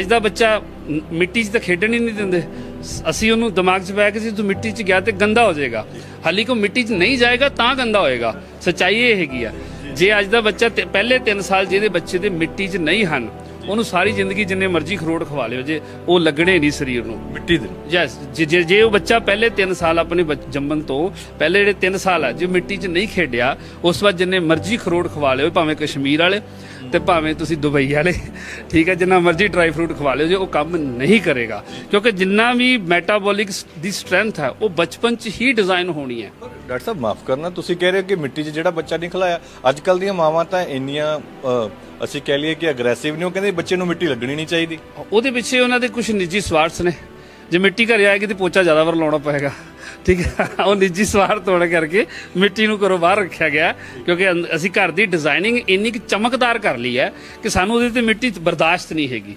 ਅੱਜ ਦਾ ਬੱਚਾ ਮਿੱਟੀ 'ਚ ਤਾਂ ਖੇਡਣ ਹੀ ਨਹੀਂ ਦਿੰਦੇ। ਅਸੀਂ ਉਹਨੂੰ ਦਿਮਾਗ 'ਚ ਪਾਇਆ ਕਿ ਜੇ ਤੂੰ ਮਿੱਟੀ 'ਚ ਗਿਆ ਤੇ ਗੰਦਾ ਹੋ ਜਾਏਗਾ। ਹਾਲੀ ਕੋ ਮਿੱਟੀ 'ਚ ਨਹੀਂ ਜਾਏਗਾ ਤਾਂ ਗੰਦਾ ਹੋਏਗਾ। ਸੱਚਾਈ ਇਹ ਹੈਗੀ ਆ। ਜੇ ਅੱਜ ਦਾ ਬੱਚਾ ਪਹਿਲੇ 3 ਸਾਲ ਜਿਹਦੇ ਬੱਚੇ ਦੇ ਮਿੱਟੀ 'ਚ ਨਹੀਂ ਹਨ ਉਹਨੂੰ ਸਾਰੀ ਜ਼ਿੰਦਗੀ ਜਿੰਨੇ ਮਰਜ਼ੀ ਖਰੋੜ ਖਵਾ ਲਿਓ ਜੇ ਉਹ ਲੱਗਣੇ ਨਹੀਂ ਸਰੀਰ ਨੂੰ। ਮਿੱਟੀ ਦੇ ਯੈਸ ਜੇ ਜੇ- ਉਹ ਬੱਚਾ ਪਹਿਲੇ 3 ਸਾਲ ਆਪਣੇ ਜੰਮਣ ਤੋਂ ਪਹਿਲੇ ਜਿਹੜੇ 3 ਸਾਲ ਆ ਜੇ ਮਿੱਟੀ 'ਚ ਨਹੀਂ ਖੇਡਿਆ ਉਸ ਬਾਅਦ ਜਿੰਨੇ ਮਰਜ਼ੀ ਖਰੋੜ ਖਵਾ ਲਿਓ ਭਾਵੇਂ ਕਸ਼ਮੀਰ ਵਾਲੇ ਤੇ ਭਾਵੇਂ ਤੁਸੀਂ ਦੁਬਈ ਵਾਲੇ ਠੀਕ ਹੈ ਜਿੰਨਾ ਮਰਜ਼ੀ ਡਰਾਈ ਫਰੂਟ ਖਵਾ ਲਿਓ ਜੇ ਉਹ ਕੰਮ ਨਹੀਂ ਕਰੇਗਾ। ਕਿਉਂਕਿ ਜਿੰਨਾ ਵੀ ਮੈਟਾਬੋਲਿਕ ਦੀ ਸਟਰੈਂਥ ਹੈ ਉਹ ਬਚਪਨ 'ਚ ਹੀ ਡਿਜ਼ਾਈਨ ਹੋਣੀ ਹੈ। ਡਾਕਟਰ ਸਾਹਿਬ ਮਾਫ ਕਰਨਾ ਤੁਸੀਂ ਕਹਿ ਰਹੇ ਹੋ ਕਿ ਮਿੱਟੀ 'ਚ ਜਿਹੜਾ ਬੱਚਾ ਨਹੀਂ ਖਿਲਾਇਆ ਅੱਜ ਕੱਲ ਦੀਆਂ ਮਾਵਾਂ ਤਾਂ ਇੰਨੀਆਂ ਅਸੀਂ ਕਹਿ ਲਈਏ ਕਿ ਅਗਰੈਸਿਵ ਨੇ, ਉਹ ਕਹਿੰਦੇ ਬੱਚੇ ਨੂੰ ਮਿੱਟੀ ਲੱਗਣੀ ਨਹੀਂ ਚਾਹੀਦੀ। ਉਹਦੇ ਪਿੱਛੇ ਉਹਨਾਂ ਦੇ ਕੁਝ ਨਿੱਜੀ ਸਵਾਰਥ ਨੇ। ਜੇ ਮਿੱਟੀ ਘਰੇ ਆਏਗੀ ਤੇ ਪੋਚਾ ਜ਼ਿਆਦਾ ਵਾਰ ਲਾਉਣਾ ਪਏਗਾ। ਠੀਕ ਹੈ? ਉਹ ਨਿੱਜੀ ਸਵਾਰਥ ਹੋਣ ਕਰਕੇ ਮਿੱਟੀ ਨੂੰ ਘਰੋਂ ਬਾਹਰ ਰੱਖਿਆ ਗਿਆ, ਕਿਉਂਕਿ ਅਸੀਂ ਘਰ ਦੀ ਡਿਜ਼ਾਈਨਿੰਗ ਇੰਨੀ ਕੁ ਚਮਕਦਾਰ ਕਰ ਲਈ ਹੈ ਕਿ ਸਾਨੂੰ ਉਹਦੇ ਤੇ ਮਿੱਟੀ ਬਰਦਾਸ਼ਤ ਨਹੀਂ ਹੈਗੀ।